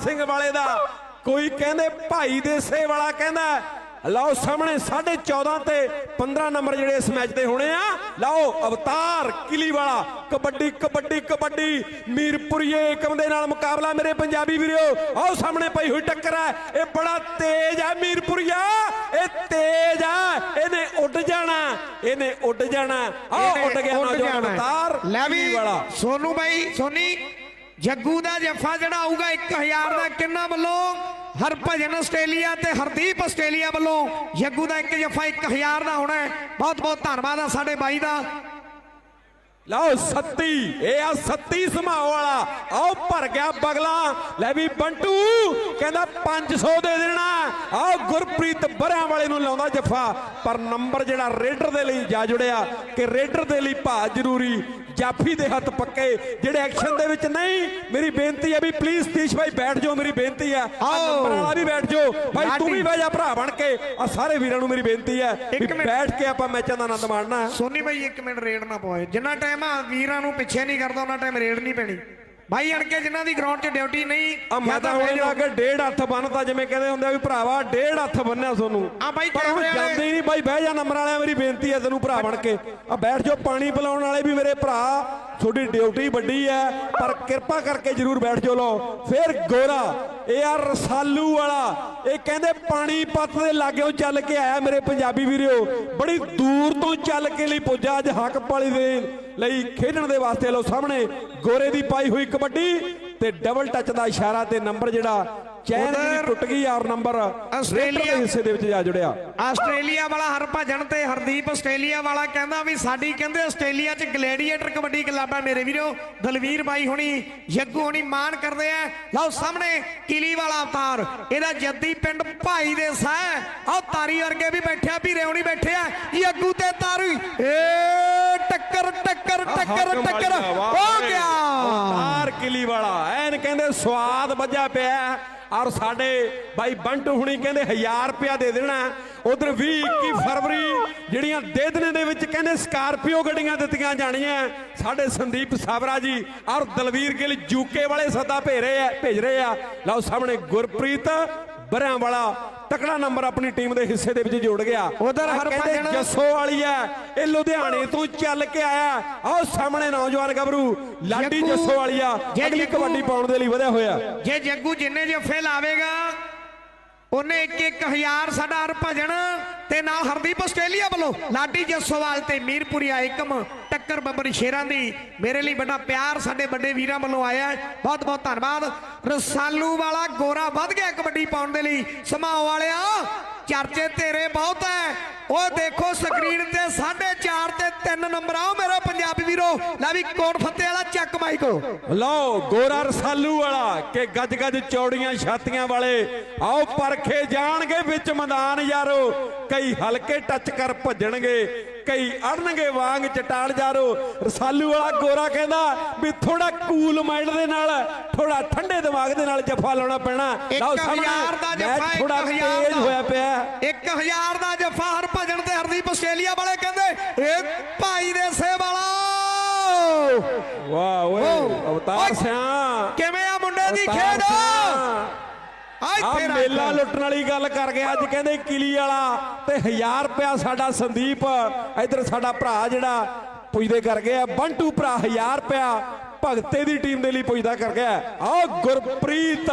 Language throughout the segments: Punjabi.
ਸਿੰਘ ਵਾਲੇ ਦਾ ਕੋਈ ਕਹਿੰਦੇ ਭਾਈ ਦੇਸੇ ਵਾਲਾ ਕਹਿੰਦਾ ਲਓ ਸਾਹਮਣੇ 14.5 ਤੇ 15 ਨੰਬਰ ਜਿਹੜੇ ਇਸ ਮੈਚ ਦੇ ਹੋਣੇ ਆ ਲਓ ਅਵਤਾਰ ਕਿਲੀ ਵਾਲਾ ਕਬੱਡੀ ਕਬੱਡੀ ਕਬੱਡੀ ਮੀਰਪੁਰੀਏ ਏਕਮ ਦੇ ਨਾਲ ਮੁਕਾਬਲਾ ਮੇਰੇ ਪੰਜਾਬੀ ਵੀਰੋ ਆਓ ਸਾਹਮਣੇ ਪਈ ਹੋਈ ਟੱਕਰ ਹੈ ਇਹ ਬੜਾ ਤੇਜ਼ ਹੈ ਮੀਰਪੁਰੀਆ ਇਹ ਤੇਜ਼ ਹੈ ਇਹਨੇ ਉੱਡ ਜਾਣਾ ਇਹਨੇ ਉੱਡ ਜਾਣਾ ਆਓ ਉੱਡ ਗਿਆ ਜਾਣਾ। ਅਵਤਾਰ ਲੈ ਵੀ ਸੋਨੂ ਬਾਈ ਸੋਨੀ ਜੱਗੂ ਦਾ ਜੱਫਾ ਜਿਹੜਾ ਆਊਗਾ 1000 ਦਾ ਕਿੰਨਾ ਵੱਲੋਂ? ਹਰਭਜਨ ਆਸਟ੍ਰੇਲੀਆ ਤੇ ਹਰਦੀਪ ਆਸਟ੍ਰੇਲੀਆ ਵੱਲੋਂ ਜੱਗੂ ਦਾ ਇੱਕ ਜੱਫਾ 1000 ਦਾ ਹੋਣਾ ਬਹੁਤ ਬਹੁਤ ਧੰਨਵਾਦ ਆ ਸਾਡੇ ਬਾਈ ਦਾ। ਲਓ, ਸੱਤੀ, ਇਹ ਆ ਸੱਤੀ ਸਮਾਓ ਵਾਲਾ। ਆਓ, ਭਰ ਗਿਆ ਬਗਲਾ। ਲੈ ਵੀ ਬੰਟੂ, ਕਹਿੰਦਾ 500 ਦੇ ਦੇਣਾ। ਆਓ, ਗੁਰਪ੍ਰੀਤ ਬਰਿਆਂ ਵਾਲੇ ਨੂੰ ਲਾਉਂਦਾ ਜੱਫਾ। ਪਰ ਨੰਬਰ ਜਿਹੜਾ ਰੇਡਰ ਦੇ ਲਈ ਜਾ ਜੁੜਿਆ, ਕਿ ਰੇਡਰ ਦੇ ਲਈ ਭਾ ਜ਼ਰੂਰੀ। ਜਾਫੀ ਦੇ ਹੱਥ ਪੱਕੇ ਜਿਹੜੇ ਐਕਸ਼ਨ ਦੇ ਵਿੱਚ ਨਹੀਂ ਮੇਰੀ ਬੇਨਤੀ ਹੈ ਵੀ ਪਲੀਜ਼ ਸਤੀਸ਼ ਭਾਈ ਬੈਠ ਜਾਓ ਮੇਰੀ ਬੇਨਤੀ ਹੈ। ਨੰਬਰ ਵਾਲਾ ਵੀ ਬੈਠ ਜਾਓ ਭਾਈ ਤੂੰ। ਵੀ ਬਹਿ ਜਾ ਭਰਾ ਬਣ ਕੇ ਆ ਸਾਰੇ ਵੀਰਾਂ ਨੂੰ ਮੇਰੀ ਬੇਨਤੀ ਹੈ ਵੀ। ਬੈਠ ਕੇ ਆਪਾਂ ਮੈਚਾਂ ਦਾ ਆਨੰਦ ਮਾਣਨਾ ਸੋਨੀ ਬਾਈ ਇੱਕ ਮਿੰਟ ਰੇਡ ਨਾ ਪਾਏ ਜਿੰਨਾ ਟਾਈਮ ਆ ਵੀਰਾਂ ਨੂੰ ਪਿੱਛੇ ਨਹੀਂ ਕਰਦਾ ਉਹਨਾਂ ਟਾਈਮ ਰੇਡ ਨਹੀਂ ਪੈਣੀ ਬਾਈ ਅਣ ਕੇ ਜਿਨ੍ਹਾਂ ਦੀ ਗਰਾਊਂਡ 'ਚ ਡਿਊਟੀ ਨਹੀਂ ਆ ਮੈਂ ਜਾਂ ਤਾਂ ਹੁਣ ਜਾ। ਕੇ ਡੇਢ ਹੱਥ ਬੰਨਤਾ ਜਿਵੇਂ ਕਹਿੰਦੇ ਹੁੰਦੇ ਆ ਵੀ ਭਰਾਵਾ ਡੇਢ ਹੱਥ ਬੰਨਿਆ ਤੁਹਾਨੂੰ ਆ ਬਾਈ ਪਰ ਹੁਣ ਜਾਂਦੇ ਹੀ ਨਹੀਂ ਬਾਈ ਬਹਿ ਜਾ ਨੰਬਰ ਵਾਲਿਆ ਮੇਰੀ ਬੇਨਤੀ ਹੈ ਤੈਨੂੰ ਭਰਾ ਬਣ ਕੇ। ਆ ਬੈਠ ਜਾਓ ਪਾਣੀ ਪਿਲਾਉਣ ਵਾਲੇ ਵੀ ਮੇਰੇ ਭਰਾ ਤੁਹਾਡੀ ਡਿਊਟੀ ਵੱਡੀ ਹੈ ਪਰ ਕਿਰਪਾ ਕਰਕੇ ਜਰੂਰ ਬੈਠ ਜਾਓ ਲੋ ਫਿਰ ਗੋਰਾ ਇਹ ਆ ਰਸਾਲੂ ਵਾਲਾ। ਇਹ ਕਹਿੰਦੇ ਪਾਣੀ ਪੱਤ ਦੇ ਲਾਗਿਓਂ ਚੱਲ ਕੇ ਆਇਆ ਮੇਰੇ ਪੰਜਾਬੀ ਵੀਰੋ ਬੜੀ ਦੂਰ ਤੋਂ ਚੱਲ ਕੇ ਲਈ ਪੁੱਜਾ ਅੱਜ ਹੱਕ ਪਾਲੀ ਦੇ। ਲਈ ਖੇਡਣ ਦੇ ਵਾਸਤੇ ਲੋ ਸਾਹਮਣੇ ਗੋਰੇ ਦੀ ਪਾਈ ਹੋਈ ਕਬੱਡੀ ਤੇ ਡਬਲ ਟੱਚ ਦਾ ਇਸ਼ਾਰਾ ਤੇ ਨੰਬਰ ਜਿਹੜਾ ਚੈਨ ਦੀ ਉਧਰ ਟੁੱਟ ਗਈ ਔਰ ਨੰਬਰ ਆਸਟ੍ਰੇਲੀਆ ਦੇ ਹਿੱਸੇ ਦੇ ਵਿੱਚ ਜਾ ਜੁੜਿਆ। ਆਸਟ੍ਰੇਲੀਆ ਵਾਲਾ ਹਰਭਜਨ ਤੇ ਹਰਦੀਪ ਆਸਟ੍ਰੇਲੀਆ ਵਾਲਾ ਕਹਿੰਦਾ ਵੀ ਸਾਡੀ ਕਹਿੰਦੇ ਆਸਟ੍ਰੇਲੀਆ 'ਚ ਗਲੈਡੀਏਟਰ ਕਬੱਡੀ ਕਲੱਬ ਹੈ ਮੇਰੇ ਵੀਰੋ ਦਲਵੀਰ ਬਾਈ ਹੁਣੀ ਜੱਗੂ ਹੁਣੀ ਮਾਣ ਕਰਦੇ ਆ। ਲਓ ਸਾਹਮਣੇ ਕਿਲੀ ਵਾਲਾ ਅਵਤਾਰ ਇਹਦਾ ਜੱਦੀ ਪਿੰਡ ਭਾਈ ਦੇ ਸਾਹ। ਆਹ ਤਾਰੀ ਵਰਗੇ ਵੀ ਬੈਠਿਆ ਵੀਰੇ ਹੁਣੀ ਬੈਠੇ ਆ। ਜੱਗੂ ਤੇ ਤਾਰੀ ਏ! ਟੱਕਰ ਟੱਕਰ ਟੱਕਰ ਟੱਕਰ। ਹੋ ਗਿਆ। ਤਾਰ ਕਿਲੀ ਵਾਲਾ। ਐਨ ਕਹਿੰਦੇ ਸਵਾਦ ਵੱਜਾ ਪਿਆ ਔਰ ਸਾਡੇ ਬਾਈ ਬੰਟੂ ਹੁਣੀ ਕਹਿੰਦੇ 1000 ਰੁਪਿਆ ਦੇ ਦੇਣਾ ਉਧਰ 20 21 ਫਰਵਰੀ ਜਿਹੜੀਆਂ ਦੇ ਦਿਨੇ ਦੇ ਵਿੱਚ ਕਹਿੰਦੇ ਸਕਾਰਪੀਓ ਗੱਡੀਆਂ ਦਿੱਤੀਆਂ ਜਾਣੀਆਂ ਸਾਡੇ ਸੰਦੀਪ ਸਾਬਰਾ ਜੀ ਔਰ ਦਲਵੀਰ ਗਿੱਲ ਯੂਕੇ ਵਾਲੇ ਸੱਦਾ ਭੇਜ ਰਹੇ ਆ ਭੇਜ ਰਹੇ ਆ। ਲਓ ਸਾਹਮਣੇ ਗੁਰਪ੍ਰੀਤ ਬਰਿਆਂ ਵਾਲਾ ਤਕੜਾ ਨੰਬਰ ਆਪਣੀ ਟੀਮ ਦੇ ਹਿੱਸੇ ਦੇ ਵਿੱਚ ਜੋੜ ਗਿਆ। ਉੱਧਰ ਹਰਭਜਨ- ਜੱਸੋ ਵਾਲੀ ਹੈ ਇਹ ਲੁਧਿਆਣੇ ਤੋਂ ਚੱਲ ਕੇ ਆਇਆ। ਆਓ ਸਾਹਮਣੇ ਨੌਜਵਾਨ ਗੱਭਰੂ ਲਾਡੀ ਜੱਸੋ ਵਾਲੀਆ ਜੇ ਅਗਲੀ ਕਬੱਡੀ ਪਾਉਣ ਦੇ ਲਈ ਵਧਿਆ ਹੋਇਆ। ਜੇ ਜੱਗੂ ਜਿੰਨੇ ਜੱਫੇ ਲਾਵੇਗਾ ਉਹਨੇ ਇੱਕ ਇੱਕ ਹਜ਼ਾਰ ਸਾਡਾ ਹਰਭਜਨ ਤੇ ਨਾਲ ਹਰਦੀਪ ਆਸਟ੍ਰੇਲੀਆ ਵੱਲੋਂ ਲਾਡੀ ਜੱਸੋਵਾਲ ਤੇ ਮੀਰਪੁਰੀਆ ਏਕਮ, ਟੱਕਰ ਬੱਬਰ ਸ਼ੇਰਾਂ ਦੀ। ਮੇਰੇ ਲਈ ਵੱਡਾ ਪਿਆਰ ਸਾਡੇ ਵੱਡੇ ਵੀਰਾਂ ਵੱਲੋਂ ਆਇਆ ਬਹੁਤ ਬਹੁਤ ਧੰਨਵਾਦ। ਰਸਾਲੂ ਵਾਲਾ ਗੋਰਾ ਵੱਧ ਗਿਆ ਕਬੱਡੀ ਪਾਉਣ ਦੇ ਲਈ। ਸਮਾਓ ਵਾਲਿਆ। ਚਰਚੇ ਤੇਰੇ ਬਹੁਤ ਹੈ ਉਹ ਦੇਖੋ ਸਕਰੀਨ ਤੇ 4.5 ਤੇ 3 ਨੰਬਰ ਆਓ ਮੇਰੇ ਪੰਜਾਬੀ ਵੀਰੋ, ਲੈ ਵੀ ਕੋਟ ਫੱਤੇ ਵਾਲਾ ਚੱਕ ਮਾਈ ਮਾਈਕੋ। ਲਓ, ਗੋਰਾ ਰਸਾਲੂ ਵਾਲਾ ਕਿ ਗੱਜ ਗੱਜ ਚੌੜੀਆਂ ਛਾਤੀਆਂ ਵਾਲੇ। ਆਓ ਪਰਖੇ ਜਾਣਗੇ ਵਿੱਚ ਮੈਦਾਨ ਯਾਰੋ। ਕਈ ਹਲਕੇ ਟੱਚ ਕਰ ਭੱਜਣਗੇ। ਕਈ ਅੜਨਗੇ ਵਾਂਗ ਚਟਾਲ ਯਾਰੋ ਰਸਾਲੂ ਵਾਲਾ ਗੋਰਾ ਕਹਿੰਦਾ ਵੀ ਥੋੜਾ ਕੂਲ ਮਾਈਂਡ ਦੇ ਨਾਲ ਥੋੜਾ ਠੰਡੇ ਦਿਮਾਗ ਦੇ ਨਾਲ ਜੱਫਾ ਲਾਉਣਾ ਪੈਣਾ। ਇੱਕ ਹਜ਼ਾਰ ਦਾ ਜੱਫਾ ਇੱਕ ਥੋੜਾ ਤੇਜ਼ ਹੋਇਆ ਪਿਆ। 1000 ਦਾ ਜੱਫਾ ਹਰਭਜਨ ਤੇ ਹਰਦੀਪ ਆਸਟ੍ਰੇਲੀਆ ਵਾਲੇ ਕਹਿੰਦੇ ਇਹ ਭਾਈ ਦੇ ਸੇ ਵਾਲਾ! ਵਾਹ ਓਏ ਅਵਤਾਰ ਸਿਆ ਕਿਵੇਂ ਆ ਮੁੰਡੇ ਦੀ ਖੇਡ। ਆ ਇੱਥੇ। ਮੇਲਾ ਲੁੱਟਣ ਵਾਲੀ ਗੱਲ ਕਰ ਗਿਆ। ਅੱਜ ਕਹਿੰਦੇ ਕਿਲੀ ਵਾਲਾ ਤੇ 1000 ਰੁਪਿਆ ਸਾਡਾ ਸੰਦੀਪ ਇਧਰ ਸਾਡਾ ਭਰਾ ਜਿਹੜਾ ਪੁੱਜਦੇ ਕਰ ਗਿਆ। ਬੰਟੂ ਭਰਾ 1000 ਰੁਪਿਆ ਭਗਤੇ ਦੀ ਟੀਮ ਦੇ ਲਈ ਪੁੱਜਦਾ ਕਰ ਗਿਆ। ਆ ਗੁਰਪ੍ਰੀਤ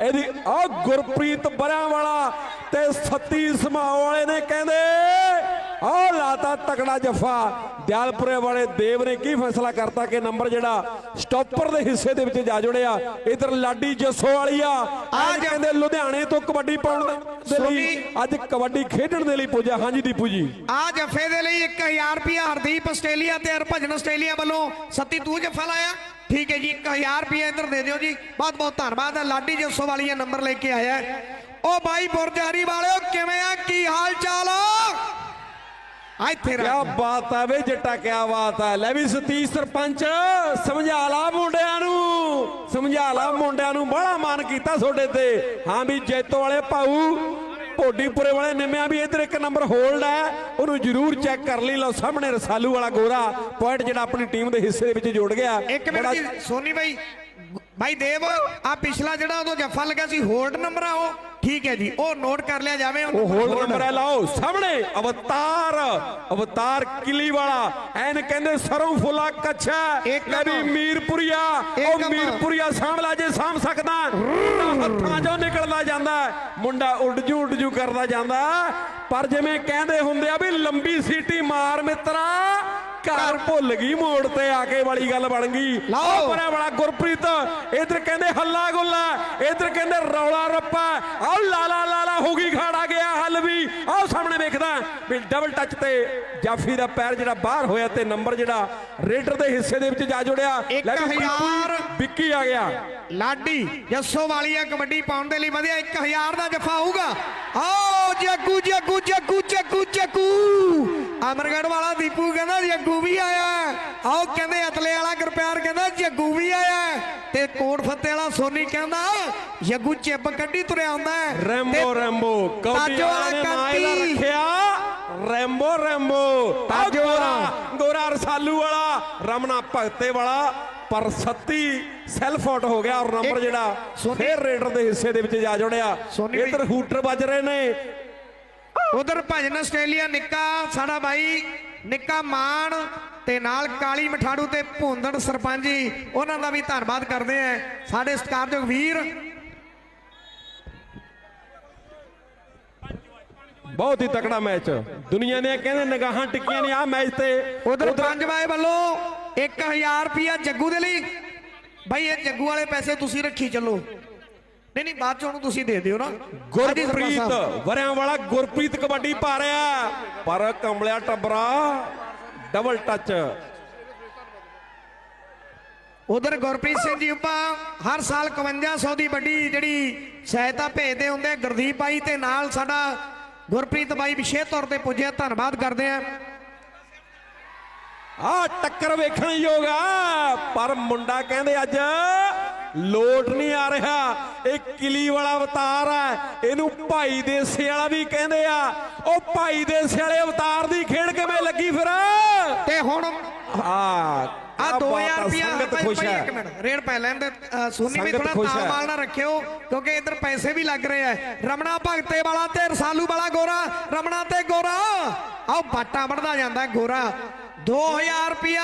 ਇਹਦੀ ਆ ਗੁਰਪ੍ਰੀਤ ਬਰਿਆਂ ਵਾਲਾ ਤੇ ਸੱਤੀ ਸਮਾਓ ਵਾਲੇ ਨੇ ਕਹਿੰਦੇ ਆ ਲਾਤਾ ਤਕੜਾ ਜਫਾ। ਦਿਆਲਪੁਰੇ ਵਾਲੇ ਦੇਵ ਨੇ ਕੀ ਫੈਸਲਾ ਕਰਤਾ ਕਿ ਨੰਬਰ ਜਿਹੜਾ ਸਟਾਪਰ ਦੇ ਹਿੱਸੇ ਦੇ ਵਿੱਚ ਜਾ ਜੁੜਿਆ ਇਧਰ ਲਾਡੀ ਜੱਸੋ ਵਾਲੀਆ ਅੱਜ ਕਹਿੰਦੇ ਲੁਧਿਆਣੇ ਤੋਂ ਕਬੱਡੀ ਪਾਉਣ ਦੇ ਲਈ ਅੱਜ ਕਬੱਡੀ ਖੇਡਣ ਦੇ ਲਈ ਪੁੱਜਾ। ਹਾਂਜੀ ਦੀਪੂ ਜੀ। ਆ ਜੱਫੇ ਦੇ ਲਈ 1000 ਰੁਪਿਆ ਹਰਦੀਪ ਆਸਟ੍ਰੇਲੀਆ ਤੇ ਹਰਭਜਨ ਆਸਟ੍ਰੇਲੀਆ ਵੱਲੋਂ। ਸੱਤੀ ਤੂੰ ਜੱਫਾ ਲਾਇਆ? ਠੀਕ ਹੈ ਜੀ 1000 ਰੁਪਿਆ ਇੱਧਰ ਦੇ ਦਿਓ ਜੀ। ਬਹੁਤ ਬਹੁਤ ਧੰਨਵਾਦ। ਹੈ ਲਾਡੀ ਜੱਸੋ ਵਾਲੀਆ ਨੰਬਰ ਲੈ ਕੇ ਆਇਆ। ਉਹ ਬਾਈ ਬੁਰਜਾਰੀ ਵਾਲਿਓ ਕਿਵੇਂ ਆ? ਕੀ ਹਾਲ ਚਾਲ? ਆ ਇੱਥੇ ਕਿਆ ਰੱਖ ਬਾਤ ਹੈ ਵੇ ਜੱਟਾ ਕਿਆ ਬਾਤ ਹੈ ਲੈ ਵੀ ਸਤੀਸ਼ ਸਰਪੰਚ ਸਮਝਾ ਲਾ ਮੁੰਡਿਆਂ ਨੂੰ। ਸਮਝਾ ਲਾ ਮੁੰਡਿਆਂ ਨੂੰ ਬੜਾ ਮਾਨ ਕੀਤਾ ਤੁਹਾਡੇ ਤੇ। ਹਾਂ ਵੀ ਜੈਤੋ ਵਾਲੇ ਭਾਊ ਭੋਡੀਪੁਰੇ ਵਾਲੇ ਨਿੰਮਿਆ ਵੀ ਇਧਰ ਇੱਕ ਨੰਬਰ ਹੋਲਡ ਹੈ ਉਹਨੂੰ ਜ਼ਰੂਰ ਚੈੱਕ ਕਰ ਲਈ। ਲਓ ਸਾਹਮਣੇ ਰਸਾਲੂ ਵਾਲਾ ਗੋਰਾ ਪੁਆਇੰਟ ਜਿਹੜਾ ਆਪਣੀ ਟੀਮ ਦੇ ਹਿੱਸੇ ਦੇ ਵਿੱਚ ਜੋੜ ਗਿਆ। ਇੱਕ ਮਿੰਟ ਜੀ ਸੋਨੀ ਬਾਈ। ਭਾਈ ਦੇਵ ਆ ਪਿਛਲਾ ਜਿਹੜਾ ਉਦੋਂ ਜੱਫਾ ਲੱਗਾ ਸੀ ਹੋਲਡ ਨੰਬਰ ਆ ਉਹ ਠੀਕ ਹੈ ਜੀ ਉਹ ਨੋਟ ਕਰ ਲਿਆ ਜਾਵੇ ਉਹ ਹੋਲਡ ਨੰਬਰ ਹੈ ਲਾਓ ਸਾਹਮਣੇ ਅਵਤਾਰ ਅਵਤਾਰ ਕਿਲੀ ਵਾਲਾ ਐਨ ਕਹਿੰਦੇ ਸਰੋਂ ਫੁੱਲਾ ਕੱਛਾ ਨੰਬਰ। ਮੀਰਪੁਰੀਆ ਉਹ। ਮੀਰਪੁਰੀਆ ਸਾਂਭਲਾ ਜੇ ਸਾਂਭ ਸਕਦਾ ਹੱਥਾਂ ਚੋਂ ਨਿਕਲਦਾ ਜਾਂਦਾ ਮੁੰਡਾ ਉੱਡ ਜੂ ਉੱਡ ਜੂ ਕਰਦਾ ਜਾਂਦਾ ਪਰ ਜਿਵੇਂ ਕਹਿੰਦੇ ਹੁੰਦੇ ਆ ਵੀ ਲੰਬੀ ਸੀਟੀ ਮਾਰ ਮਿੱਤਰਾ ਘਰ ਭੁੱਲ ਗਈ ਮੋੜ ਤੇ ਆ ਕੇ ਵਾਲੀ ਗੱਲ ਬਣ ਗਈ। ਪਰੇ ਵਾਲਾ ਗੁਰਪ੍ਰੀਤ ਇਧਰ ਕਹਿੰਦੇ ਹੱਲਾ ਗੁੱਲਾ ਇਧਰ ਕਹਿੰਦੇ ਰੌਲਾ ਰੱਪਾ। ਆਹ ਲਾਲਾ ਲਾਲਾ ਹੋ ਗਈ ਖਾੜਾ ਗਿਆ ਹੱਲ ਵੀ। ਆਹ ਸਾਹਮਣੇ ਵੇਖਦਾ ਵੀ ਡਬਲ ਟੱਚ ਤੇ ਜਾਫੀ ਦਾ ਪੈਰ ਜਿਹੜਾ ਬਾਹਰ ਹੋਇਆ ਤੇ ਨੰਬਰ ਜਿਹੜਾ ਰੇਡਰ ਦੇ ਹਿੱਸੇ ਦੇ ਵਿੱਚ ਜਾ ਜੁੜਿਆ। ਵਿੱਕੀ ਆ ਗਿਆ। ਲਾਡੀ ਜੱਸੋ ਵਾਲੀਆ ਕਬੱਡੀ ਪਾਉਣ ਦੇ ਲਈ ਵਧੀਆ 1000 ਦਾ ਜੱਫਾ ਆਊਗਾ ਆਓ ਜੱਗੂ ਜੱਗੂ ਜੱਗੂ ਜੱਗੂ ਜੱਗੂ। ਅਮਰਗੜ ਵਾਲਾ ਦੀਪੂ ਕਹਿੰਦਾ ਜੱਗੂ ਵੀ ਆਇਆ। ਆਓ ਕਹਿੰਦੇ ਅਤਲੇ ਵਾਲਾ ਗੁਰਪਿਆਰ ਕਹਿੰਦਾ ਜੱਗੂ ਵੀ ਆਇਆ। ਤੇ ਕੋਟ ਫੱਤੇ ਵਾਲਾ ਸੋਨੀ ਕਹਿੰਦਾ ਜੱਗੂ ਚਿੱਬ ਕੱਢੀ ਤੁਰਿਆ ਆਉਂਦਾ। ਰੈਂਬੋ ਰੈਂਬੋ ਕੌਡੀ ਵਾਲਾ ਕਾਂਤੀ। ਰੱਖਿਆ ਰੈਂਬੋ ਰੈਂਬੋ ਤਾਜੋ ਗੋਰਾ ਵਾਲਾ। ਗੋਰਾ ਰਸਾਲੂ ਵਾਲਾ ਰਮਨਾ ਭਗਤੇ ਵਾਲਾ ਪਰ ਸੱਤੀ ਸੈਲਫ ਆਊਟ ਹੋ ਗਿਆ ਔਰ ਨੰਬਰ ਜਿਹੜਾ ਫੇਰ ਰੇਡਰ ਦੇ ਹਿੱਸੇ ਦੇ ਵਿੱਚ ਜਾ ਜੁੜਿਆ ਇਧਰ ਹੂਟਰ ਵੱਜ ਰਹੇ ਨੇ ਉਧਰ ਭਜਨ ਆਸਟ੍ਰੇਲੀਆ ਨਿੱਕਾ ਸਾਡਾ ਬਾਈ ਨਿੱਕਾ ਮਾਨ ਤੇ ਨਾਲ ਕਾਲੀ ਮਠਾੜੂ ਤੇ ਭੁੰਦੜ ਸਰਪੰਚ ਉਹਨਾਂ ਦਾ ਵੀ ਧੰਨਵਾਦ ਕਰਦੇ ਆ। ਸਾਡੇ ਸਤਿਕਾਰਯੋਗ ਵੀਰ। ਬਹੁਤ ਹੀ ਤਕੜਾ ਮੈਚ। ਦੁਨੀਆ ਨੇ ਕਹਿੰਦੇ ਨਿਗਾਹਾਂ ਟਿੱਕੀਆਂ ਨੇ ਆ ਮੈਚ ਤੇ ਉਧਰ ਪੰਜ ਵਾਏ ਵੱਲੋਂ 1000 ਰੁਪਿਆ ਜੱਗੂ ਦੇ ਲਈ। ਬਾਈ ਇਹ ਜੱਗੂ ਵਾਲੇ ਪੈਸੇ ਤੁਸੀਂ ਰੱਖੀ ਚੱਲੋ। ਨਹੀਂ ਨਹੀਂ ਬਾਅਦ ਚ ਉਹਨੂੰ ਤੁਸੀਂ ਦੇ ਦਿਓ ਨਾ। ਗੁਰਪ੍ਰੀਤ। ਵਰਿਆਂ ਵਾਲਾ ਗੁਰਪ੍ਰੀਤ ਕਬੱਡੀ ਪਾ ਰਿਹਾ। ਪਰ ਕੰਬਲਿਆ ਟੱਬਰਾ ਡਬਲ ਟੱਚ ਉਧਰ ਗੁਰਪ੍ਰੀਤ ਸਿੰਘ ਜੀ ਉੱਪਾ ਹਰ ਸਾਲ 5100 ਦੀ ਵੱਡੀ ਜਿਹੜੀ ਸਹਾਇਤਾ ਭੇਜਦੇ ਹੁੰਦੇ ਗੁਰਦੀਪ ਬਾਈ ਤੇ ਨਾਲ ਸਾਡਾ ਗੁਰਪ੍ਰੀਤ ਬਾਈ ਵਿਸ਼ੇਸ਼ ਤੌਰ ਤੇ ਪੁੱਜਿਆ ਧੰਨਵਾਦ ਕਰਦੇ ਆ। ਆ ਟੱਕਰ ਵੇਖਣ ਯੋਗ ਆ ਪਰ ਮੁੰਡਾ ਕਹਿੰਦੇ ਅੱਜ ਲੋਟ ਨਹੀਂ ਆ ਰਿਹਾ। ਇਹ ਕਿਲੀ ਵਾਲਾ ਅਵਤਾਰ ਆ ਇਹਨੂੰ ਭਾਈ ਦੇਸੇ ਵਾਲਾ ਵੀ ਕਹਿੰਦੇ ਆ। ਉਹ ਭਾਈ ਦੇਸੇ ਵਾਲੇ ਅਵਤਾਰ ਦੀ ਖੇਡ ਕਿਵੇਂ ਲੱਗੀ ਫਿਰ? ਤੇ ਹੁਣ ਆ ਆ 2000 ਰੁਪਿਆ ਖੁਸ਼ ਹੈ। ਰੇਡ ਪੈ ਲੈਣ ਦੇ। ਸੋਨੀ ਵੀ ਥੋੜਾ ਹੈ। ਤਾਲਮਾਲ ਨਾ ਰੱਖਿਓ ਕਿਉਂਕਿ ਇੱਧਰ ਪੈਸੇ ਵੀ ਲੱਗ ਰਹੇ ਆ। ਰਮਣਾ ਭਗਤੇ ਵਾਲਾ ਤੇ ਰਸਾਲੂ ਵਾਲਾ ਗੋਰਾ ਰਮਣਾ ਤੇ ਗੋਰਾ। ਆਓ ਬਾਟਾ ਵੜਦਾ ਜਾਂਦਾ ਹੈ ਗੋਰਾ। 2000 ਰੁਪਿਆ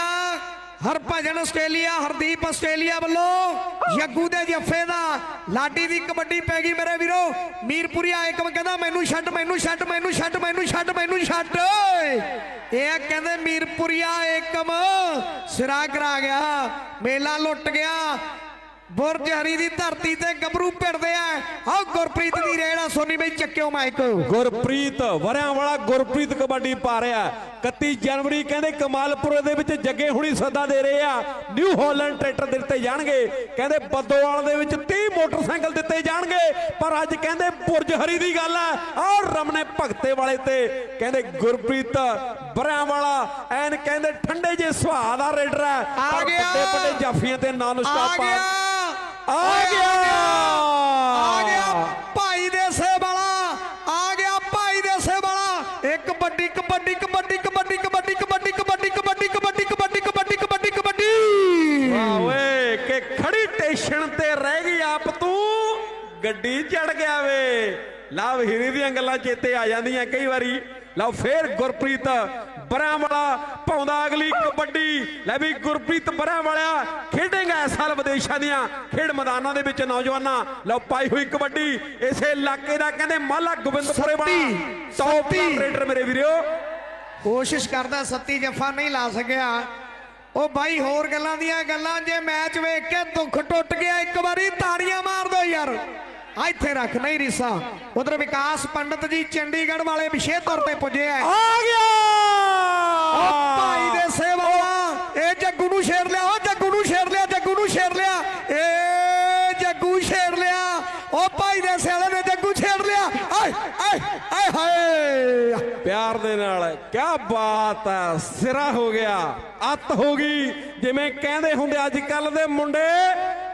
ਹਰਭਜਨ ਆਸਟ੍ਰੇਲੀਆ, ਹਰਦੀਪ ਆਸਟ੍ਰੇਲੀਆ ਵੱਲੋਂ ਯੱਗੂ ਦੇ ਜੱਫੇ ਦਾ ਲਾਡੀ ਦੀ ਕਬੱਡੀ ਪੈ ਗਈ ਮੇਰੇ ਵੀਰੋ। ਮੀਰਪੁਰੀਆ ਏਕਮ ਕਹਿੰਦਾ, ਮੈਨੂੰ ਛੱਡ ਮੈਨੂੰ ਛੱਡ ਮੈਨੂੰ ਛੱਡ ਮੈਨੂੰ ਛੱਡ ਮੈਨੂੰ ਛੱਡ। ਇਹ ਕਹਿੰਦੇ ਮੀਰਪੁਰੀਆ ਏਕਮ ਸਿਰਾ ਕਰਾ ਗਿਆ, ਮੇਲਾ ਲੁੱਟ ਗਿਆ। ਬੁਰਜ ਹਰੀ ਦੀ ਧਰਤੀ ਤੇ ਗੱਭਰੂ ਭਿੜਦੇ ਆ। ਆਹ ਗੁਰਪ੍ਰੀਤ ਦੀ ਰੇੜਾ ਸੋਨੀ ਬਈ ਚੱਕਿਓ ਮਾਈਕ ਗੁਰਪ੍ਰੀਤ ਵਰਿਆਂ ਵਾਲਾ ਗੁਰਪ੍ਰੀਤ ਕਬੱਡੀ ਪਾ ਰਿਹਾ। 31 ਜਨਵਰੀ ਕਹਿੰਦੇ ਕਮਾਲਪੁਰ ਦੇ ਵਿੱਚ ਜੱਗੇ ਹੁਣੀ ਸੱਦਾ ਦੇ ਰਹੇ ਆ। ਨਿਊ ਹਾਲੈਂਡ ਟਰੈਕਟਰ ਦਿੱਤੇ ਜਾਣਗੇ। ਕਹਿੰਦੇ ਬੱਦੋਵਾਲ ਦੇ ਵਿੱਚ 30 ਮੋਟਰਸਾਈਕਲ ਦਿੱਤੇ ਜਾਣਗੇ। ਪਰ ਅੱਜ ਕਹਿੰਦੇ ਬੁਰਜ ਹਰੀ ਦੀ ਗੱਲ ਆ। ਔਰ ਰਮਨੇ ਭਗਤੇ ਵਾਲੇ ਤੇ ਕਹਿੰਦੇ ਗੁਰਪ੍ਰੀਤ ਵਰਿਆਂ ਵਾਲਾ ਐਨ ਕਹਿੰਦੇ ਠੰਡੇ ਜੇ ਸੁਭਾਅ ਦਾ ਰੇਡਰ ਆ। ਆ ਗਿਆ। ਜਾਫੀਆਂ ਤੇ ਨਾਨ ਆ ਸਟਾਪ ਗਿਆ। ਆ ਗਿਆ ਆ ਗਿਆ ਭਾਈ ਦੇਸੇ ਵਾਲਾ ਆ ਗਿਆ ਭਾਈ ਦੇਸੇ ਵਾਲਾ ਇੱਕ ਵੱਡੀ ਕਬੱਡੀ ਕਬੱਡੀ ਕਬੱਡੀ ਕਬੱਡੀ ਕਬੱਡੀ ਕਬੱਡੀ ਕਬੱਡੀ ਕਬੱਡੀ ਕਬੱਡੀ ਕਬੱਡੀ ਕਬੱਡੀ ਕਬੱਡੀ ਵਾਹ ਓਏ ਕਿ ਖੜੀ ਟੇਸ਼ਨ ਤੇ ਰਹਿ ਗਈ ਆਪ ਤੂੰ ਗੱਡੀ ਚੜ ਗਿਆ ਵੇ ਲਵ ਹੀਰੀ ਦੀਆਂ ਗੱਲਾਂ ਚੇਤੇ ਆ ਜਾਂਦੀਆਂ ਕਈ ਵਾਰੀ ਲਓ ਫੇਰ ਗੁਰਪ੍ਰੀਤ ਬਰਾਂ ਵਾਲਾ ਪਾਉਂਦਾ ਅਗਲੀ ਕਬੱਡੀ ਲੈ ਵੀ ਗੁਰਪ੍ਰੀਤ ਬਰਾਂ ਵਾਲਿਆ ਖੇਡੇਗਾ ਇਸ ਸਾਲ ਵਿਦੇਸ਼ਾਂ ਦੀਆਂ ਖੇਡ ਮੈਦਾਨਾਂ ਦੇ ਵਿੱਚ ਨੌਜਵਾਨਾਂ ਲਓ ਪਾਈ ਹੋਈ ਕਬੱਡੀ ਇਸੇ ਇਲਾਕੇ ਦਾ ਕਹਿੰਦੇ ਮਾਲਾ ਗੋਬਿੰਦਪੁਰੇ ਵਾਲਾ ਟੌਪ। ਰੇਡਰ ਮੇਰੇ ਵੀਰੋ। ਕੋਸ਼ਿਸ਼ ਕਰਦਾ ਸੱਤੀ ਜੱਫਾ ਨਹੀਂ ਲਾ ਸਕਿਆ। ਉਹ ਬਾਈ ਹੋਰ ਗੱਲਾਂ ਦੀਆਂ ਗੱਲਾਂ ਜੇ ਮੈਚ ਵੇਖ ਕੇ ਦੁੱਖ ਟੁੱਟ ਗਿਆ ਇੱਕ ਵਾਰੀ ਤਾੜੀਆਂ ਮਾਰ ਦੋ ਯਾਰ। ਆ ਇੱਥੇ ਰੱਖ ਨਹੀਂ ਰੀਸਾ। ਉਧਰ ਵਿਕਾਸ ਪੰਡਤ ਜੀ ਚੰਡੀਗੜ੍ਹ ਵਾਲੇ ਵਿਸ਼ੇਸ਼ ਤੌਰ ਤੇ ਪੁੱਜੇ ਆ। ਆ ਗਿਆ ਉਹ ਭਾਈ ਦੇ ਸੇਵਾਲਾ ਇਹ ਜੱਗੂ ਨੂੰ ਛੇੜ ਲਿਆ ਉਹ ਜੱਗੂ ਨੂੰ ਛੇੜ ਲਿਆ ਜੱਗੂ ਨੂੰ ਛੇੜ ਲਿਆ ਏ ਜੱਗੂ ਛੇੜ ਲਿਆ ਉਹ ਭਾਈ ਦੇ ਸੇਵਾਲੇ ਨੇ ਜੱਗੂ ਛੇੜ ਲਿਆ ਆਏ ਆਏ ਆਏ ਹਾਏ ਪਿਆਰ ਦੇ ਨਾਲ। ਕੀ ਬਾਤ ਹੈ ਸਿਰਾ ਹੋ ਗਿਆ ਅੱਤ ਹੋ ਗਈ। ਜਿਵੇਂ ਕਹਿੰਦੇ ਹੁੰਦੇ ਅੱਜ ਕੱਲ ਦੇ ਮੁੰਡੇ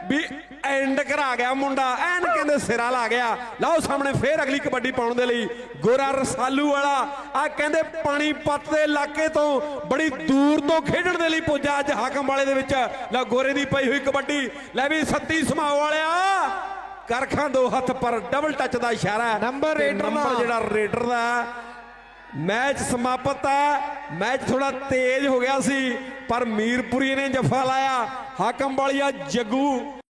ਵੀ ਐਂਡ ਕਰਾ ਗਿਆ ਮੁੰਡਾ ਐਨ ਕਹਿੰਦੇ ਸਿਰਾ ਲਾ ਗਿਆ। ਲਓ ਸਾਹਮਣੇ ਫੇਰ ਅਗਲੀ ਕਬੱਡੀ ਪਾਉਣ ਦੇ ਲਈ ਗੋਰਾ ਰਸਾਲੂ ਵਾਲਾ। ਆ ਕਹਿੰਦੇ ਪਾਣੀ ਪੱਤ ਦੇ ਇਲਾਕੇ ਤੋਂ ਬੜੀ ਦੂਰ ਤੋਂ ਖੇਡਣ ਦੇ ਲਈ ਪੁੱਜਾ ਅੱਜ ਹਾਕਮ ਵਾਲੇ ਦੇ ਵਿੱਚ। ਲੈ ਗੋਰੇ ਦੀ ਪਈ ਹੋਈ ਕਬੱਡੀ। ਲੈ ਵੀ ਸੱਤੀ ਸਮਾਓ ਵਾਲਿਆ। ਕਰਖਾਂ ਦੋ ਹੱਥ ਪਰ ਡਬਲ ਟੱਚ ਦਾ ਇਸ਼ਾਰਾ। ਨੰਬਰ ਰੇਡਰ ਦਾ। ਜਿਹੜਾ ਰੇਡਰ ਦਾ ਮੈਚ ਸਮਾਪਤ ਹੈ ਮੈਚ ਥੋੜਾ ਤੇਜ਼ ਹੋ ਗਿਆ ਸੀ, ਪਰ ਮੀਰਪੁਰੀ ਨੇ ਜਫਾ ਲਾਇਆ। ਹਾਕਮ ਵਾਲੀਆ ਜੱਗੂ